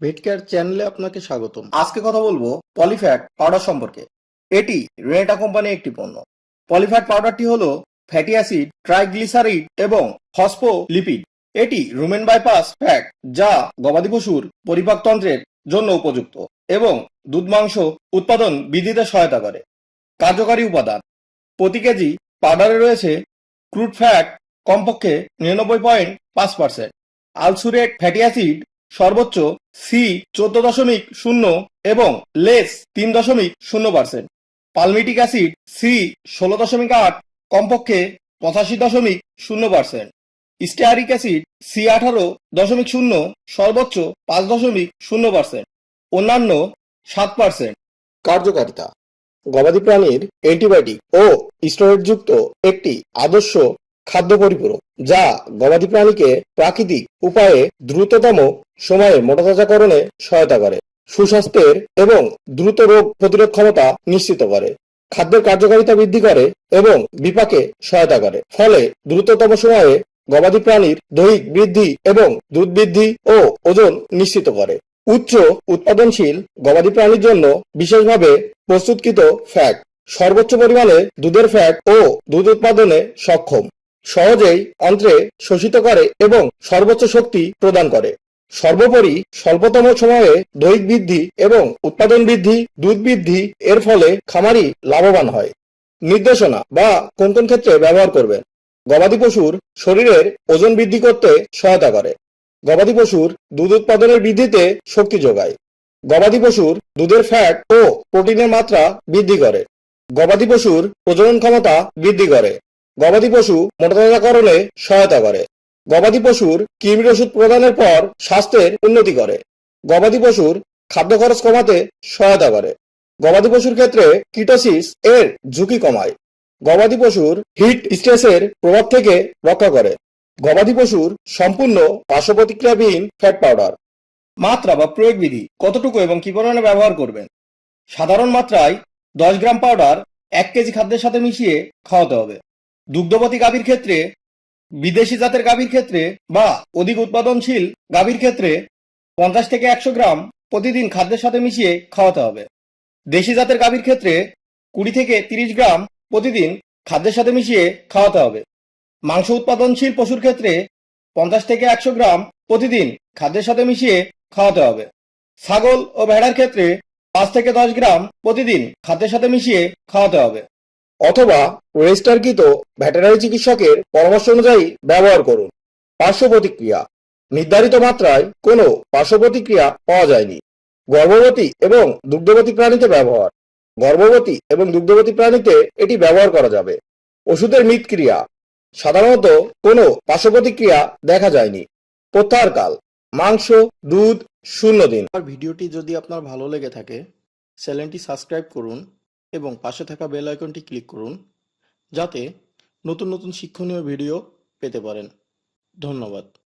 ভেটকেয়ার চ্যানেলে আপনাকে স্বাগতম। আজকে কথা বলব পলিফ্যাট পাউডার সম্পর্কে। এটি রেনেটা কোম্পানির একটি পণ্য। পলিফ্যাট পাউডারটি হলো ফ্যাটি অ্যাসিড ট্রাইগ্লিসারিড এবং ফসফোলিপিড এটি রুমেন বাইপাস ফ্যাট যা গবাদি পশুর পরিপাকতন্ত্রের জন্য উপযুক্ত এবং দুধ মাংস উৎপাদন বৃদ্ধিতে সহায়তা করে। কার্যকারী উপাদান। প্রতি কেজি পাউডারে রয়েছে ক্রুড ফ্যাট কমপক্ষে নিরানব্বই পয়েন্ট পাঁচ পার্সেন্ট আলসুরেট ফ্যাটি অ্যাসিড সর্বোচ্চ সি চোদ্দ দশমিক শূন্য এবং লেস তিন দশমিক শূন্য পার্সেন্ট। পালমিটিক অ্যাসিড সি ষোলো দশমিক আট, কমপক্ষে পঁচাশি দশমিক শূন্য পার্সেন্ট। স্টেয়ারিক অ্যাসিড সি আঠারো দশমিক শূন্য, সর্বোচ্চ পাঁচ দশমিক শূন্য পার্সেন্ট। অন্যান্য সাত পার্সেন্ট। কার্যকারিতা। গবাদি প্রাণীর অ্যান্টিবায়োটিক ও স্টেরয়েডযুক্ত একটি আদর্শ খাদ্য পরিপূরক, যা গবাদি প্রাণীকে প্রাকৃতিক উপায়ে দ্রুততম সময়ে মোটাতাজাকরণে সহায়তা করে, সুস্বাস্থ্যের এবং দ্রুত রোগ প্রতিরোধ ক্ষমতা নিশ্চিত করে, খাদ্যের কার্যকারিতা বৃদ্ধি করে এবং বিপাকে সহায়তা করে। ফলে দ্রুততম সময়ে গবাদি প্রাণীর দৈহিক বৃদ্ধি এবং দুধ বৃদ্ধি ও ওজন নিশ্চিত করে। উচ্চ উৎপাদনশীল গবাদি প্রাণীর জন্য বিশেষভাবে প্রস্তুতকৃত ফ্যাট, সর্বোচ্চ পরিমাণে দুধের ফ্যাট ও দুধ উৎপাদনে সক্ষম। সহজেই অন্ত্রে শোষিত করে এবং সর্বোচ্চ শক্তি প্রদান করে। সর্বোপরি স্বল্পতম সময়ে দৈহিক বৃদ্ধি এবং উৎপাদন বৃদ্ধি, দুধ বৃদ্ধি, এর ফলে খামারি লাভবান হয়। নির্দেশনা বা কোন কোন ক্ষেত্রে ব্যবহার করবেন। গবাদি পশুর শরীরের ওজন বৃদ্ধি করতে সহায়তা করে। গবাদি পশুর দুধ উৎপাদনের বৃদ্ধিতে শক্তি যোগায়। গবাদি পশুর দুধের ফ্যাট ও প্রোটিনের মাত্রা বৃদ্ধি করে। গবাদি পশুর প্রজনন ক্ষমতা বৃদ্ধি করে। গবাদি পশু মোটাতাজাকরণে সহায়তা করে। গবাদি পশুর কৃমির ওষুধ প্রদানের পর স্বাস্থ্যের উন্নতি করে। গবাদি পশুর খাদ্য খরচ কমাতে সহায়তা করে। গবাদি পশুর ক্ষেত্রে কিটোসিস এর ঝুঁকি কমায়। গবাদি পশুর হিট স্ট্রেসের প্রভাব থেকে রক্ষা করে। গবাদি পশুর সম্পূর্ণ পার্শ্ব প্রতিক্রিয়াবিহীন ফ্যাট পাউডার। মাত্রা বা প্রয়োগ বিধি কতটুকু এবং কি পরিমাণে ব্যবহার করবেন? সাধারণ মাত্রায় দশ গ্রাম পাউডার এক কেজি খাদ্যের সাথে মিশিয়ে খাওয়াতে হবে। দুগ্ধবতী গাভীর ক্ষেত্রে বিদেশি জাতের গাভীর ক্ষেত্রে বা অধিক উৎপাদনশীল গাভীর ক্ষেত্রে পঞ্চাশ থেকে একশো গ্রাম প্রতিদিন খাদ্যের সাথে মিশিয়ে খাওয়াতে হবে। দেশি জাতের গাভীর ক্ষেত্রে কুড়ি থেকে তিরিশ গ্রাম প্রতিদিন খাদ্যের সাথে মিশিয়ে খাওয়াতে হবে। মাংস উৎপাদনশীল পশুর ক্ষেত্রে পঞ্চাশ থেকে একশো গ্রাম প্রতিদিন খাদ্যের সাথে মিশিয়ে খাওয়াতে হবে। ছাগল ও ভেড়ার ক্ষেত্রে পাঁচ থেকে দশ গ্রাম প্রতিদিন খাদ্যের সাথে মিশিয়ে খাওয়াতে হবে। অথবা রেজিস্টারকৃত ভেটেরিনারি চিকিৎসকের পরামর্শ অনুযায়ী ব্যবহার করুন। পার্শ্ব প্রতিক্রিয়া। নির্ধারিত মাত্রায় কোনো পার্শ্ব প্রতিক্রিয়া পাওয়া যায়নি। গর্ভবতী এবং দুগ্ধবতী প্রাণীতে ব্যবহার। গর্ভবতী এবং দুগ্ধবতী প্রাণীতে এটি ব্যবহার করা যাবে। ওষুধের মিতক্রিয়া সাধারণত কোনো পার্শ্ব প্রতিক্রিয়া দেখা যায়নি। প্রত্যাহারকাল। মাংস, দুধ, শূন্য দিন। আর ভিডিওটি যদি আপনার ভালো লেগে থাকে, চ্যানেলটি সাবস্ক্রাইব করুন। এবং পাশে থাকা বেল আইকনটি ক্লিক করুন, যাতে নতুন নতুন শিক্ষণীয় ভিডিও পেতে পারেন। ধন্যবাদ।